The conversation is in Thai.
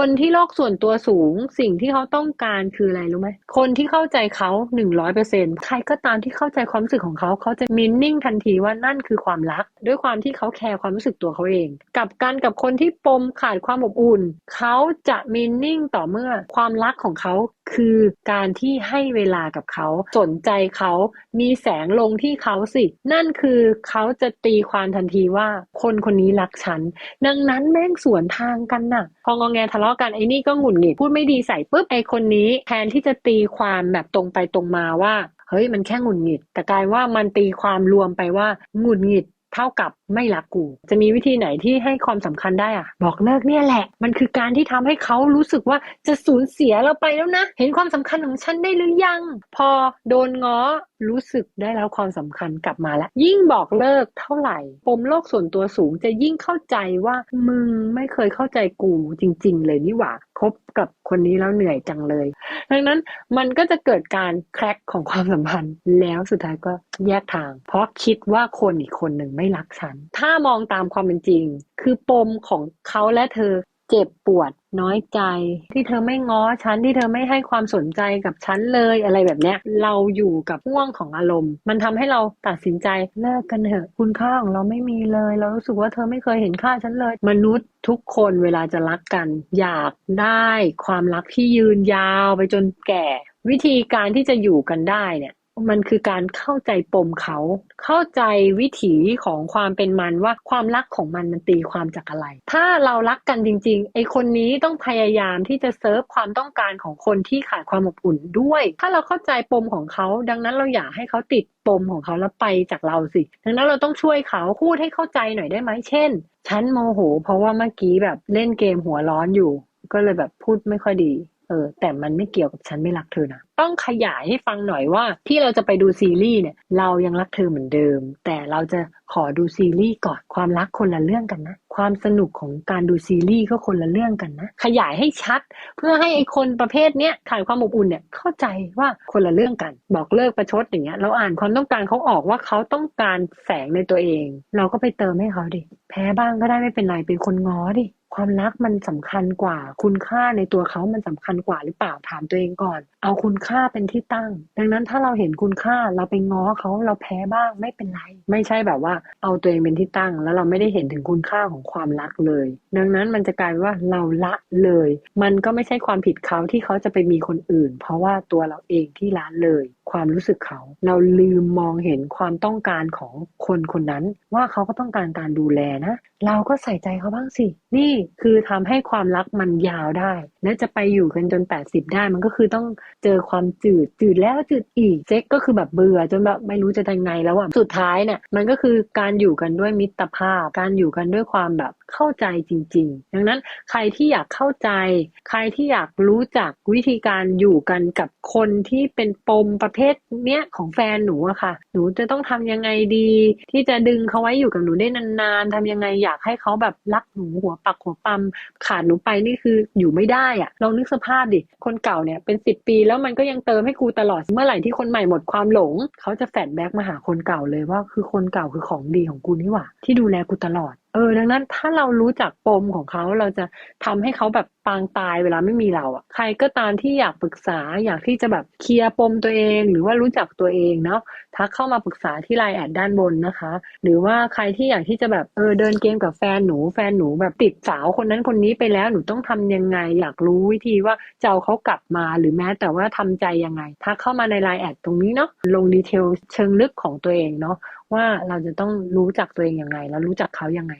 คนที่โลกส่วนตัวสูงสิ่งที่เขาต้องการคืออะไรรู้ไหมคนที่เข้าใจเขาหนึ่งร้อยเปอร์เซ็นใครก็ตามที่เข้าใจความรู้สึกของเขาเขาจะมินนิ่งทันทีว่านั่นคือความรัก ด้วยความที่เขาแคร์ความรู้สึกตัวเขาเอง กับการกับคนที่ปมขาดความอบอุ่น เขาจะมินนิ่งต่อเมื่อความรักของเขาคือการที่ให้เวลากับเขาสนใจเขามีแสงลงที่เขาสิ นั่นคือเขาจะตีความทันทีว่าคนคนนี้รักฉัน ดังนั้นแม่งสวนทางกันน่ะ พององแงทะเลาะาะกันไอ้นี่ก็หงุดหงิดพูดไม่ดีใส่ปุ๊บไอ้คนนี้แทนที่จะตีความแบบตรงไปตรงมาว่า เฮ้ยมันแค่หงุดหงิด แต่กลายว่ามันตีความรวมไปว่าหงุดหงิดเท่ากับไม่รักกู จะมีวิธีไหนที่ให้ความสำคัญได้อะบอกเลิกเนี่ยแหละ มันคือการที่ทำให้เขารู้สึกว่าจะสูญเสียเราไปแล้วนะ เห็นความสำคัญของฉันได้หรือยัง พอโดนง้อรู้สึกได้แล้วความสำคัญกลับมาแล้ว ยิ่งบอกเลิกเท่าไหร่ปมโลกส่วนตัวสูงจะยิ่งเข้าใจว่ามึงไม่เคยเข้าใจกูจริง ๆ เลยนี่หว่าคบกับคนนี้แล้วเหนื่อยจังเลย ดังนั้นมันก็จะเกิดการแคร็กของความสัมพันธ์ แล้วสุดท้ายก็แยกทาง เพราะคิดว่าคนอีกคนหนึ่งไม่รักฉันถ้ามองตามความเป็นจริง คือปมของเขาและเธอเจ็บปวดน้อยใจ ที่เธอไม่ง้อฉันที่เธอไม่ให้ความสนใจกับฉันเลยอะไรแบบเนี้ย เราอยู่กับห่วงของอารมณ์ มันทำให้เราตัดสินใจเลิกกันเถอะคุณค่าของเราไม่มีเลย เรารู้สึกว่าเธอไม่เคยเห็นค่าฉันเลย มนุษย์ทุกคนเวลาจะรักกัน อยากได้ความรักที่ยืนยาวไปจนแก่ วิธีการที่จะอยู่กันได้เนี่ย มันคือการเข้าใจปมเขา เข้าใจวิถีของความเป็นมันว่าความรักของมันมันตีความจากอะไร ถ้าเรารักกันจริง ๆ ไอคนนี้ต้องพยายามที่จะเซิร์ฟความต้องการของคนที่ขาดความอบอุ่นด้วย ถ้าเราเข้าใจปมของเขา ดังนั้นเราอยากให้เขาติดปมของเขาแล้วไปจากเราสิ ดังนั้นเราต้องช่วยเขาพูดให้เข้าใจหน่อยได้ไหมเช่น ฉันโมโห เพราะว่าเมื่อกี้แบบเล่นเกมหัวร้อนอยู่ ก็เลยแบบพูดไม่ค่อยดี เออแต่มันไม่เกี่ยวกับฉันไม่รักเธอนะต้องขยายให้ฟังหน่อยว่า ที่เราจะไปดูซีรีส์เนี่ย เรายังรักเธอเหมือนเดิม แต่เราจะขอดูซีรีส์ก่อนความรักคนละเรื่องกันนะ ความสนุกของการดูซีรีส์ก็คนละเรื่องกันนะ ขยายให้ชัด เพื่อให้ไอคนประเภทเนี้ยขาดความอบอุ่นเนี่ยเข้าใจว่าคนละเรื่องกัน บอกเลิกประชดอย่างเงี้ยเราอ่านความต้องการเขาออกว่าเขาต้องการแสงในตัวเอง เราก็ไปเติมให้เขาดิแพ้บ้างก็ได้ไม่เป็นไรเป็นคนง้อดิ ความรักมันสำคัญกว่า คุณค่าในตัวเขามันสำคัญกว่าหรือเปล่าถามตัวเองก่อน เอาคุณค่าเป็นที่ตั้ง ดังนั้นถ้าเราเห็นคุณค่าเราไปง้อเขาเราแพ้บ้างไม่เป็นไร ไม่ใช่แบบว่า เอาตัวเองเป็นที่ตั้ง แล้วเราไม่ได้เห็นถึงคุณค่าของความรักเลย ดังนั้นมันจะกลายว่าเราละเลย มันก็ไม่ใช่ความผิดเขาที่เขาจะไปมีคนอื่น เพราะว่าตัวเราเองที่ละเลย ความรู้สึกเขา เราลืมมองเห็นความต้องการของคนคนนั้น ว่าเขาก็ต้องการการดูแลนะ เราก็ใส่ใจเขาบ้างสิ นี่คือทำให้ความรักมันยาวได้ และจะไปอยู่กันจน 80 ได้ มันก็คือต้องเจอความจืด จืดแล้วจืดอีก เซ็กก็คือแบบเบื่อจนแบบไม่รู้จะทำไงแล้วอะสุดท้ายเนี่ยมันก็คือการอยู่กันด้วยมิตรภาพ การอยู่กันด้วยความแบบเข้าใจจริง ๆ ดังนั้นใครที่อยากเข้าใจ ใครที่อยากรู้จักวิธีการอยู่กันกับคนที่เป็นปมประเภทเนี้ยของแฟนหนูอะค่ะ หนูจะต้องทำยังไงดี ที่จะดึงเขาไว้อยู่กับหนูได้นานๆทำยังไงอยากให้เขาแบบรักหนูหัวปักหัวปั๊มขาดหนูไปนี่คืออยู่ไม่ได้อะลองนึกสภาพดิ คนเก่าเนี่ยเป็นสิบปีแล้วมันก็ยังเติมให้กูตลอด เมื่อไหร่ที่คนใหม่หมดความหลง เขาจะแฟดแบ็กมาหาคนเก่าเลยว่าคือคนเก่าคือของดีของกูนี่หว่า ที่ดูแลกูตลอด เออ ดังนั้นถ้าเรารู้จักปมของเขาเราจะทำให้เขาแบบปางตายเวลาไม่มีเราอะ ใครก็ตามที่อยากปรึกษาอยากที่จะแบบเคลียร์ปมตัวเอง หรือว่ารู้จักตัวเองเนาะทักเข้ามาปรึกษาที่ไลน์แอดด้านบนนะคะ หรือว่าใครที่อยากที่จะแบบเออเดินเกมกับแฟนหนูแฟนหนูแบบติดสาวคนนั้นคนนี้ไปแล้วหนูต้องทำยังไง อยากรู้วิธีว่าจะเอาเขากลับมาหรือแม้แต่ว่าทำใจยังไงทักเข้ามาในไลน์แอดตรงนี้เนาะลงดีเทลเชิงลึกของตัวเองเนาะว่าเราจะต้องรู้จักตัวเองยังไงแล้วรู้จักเขายังไง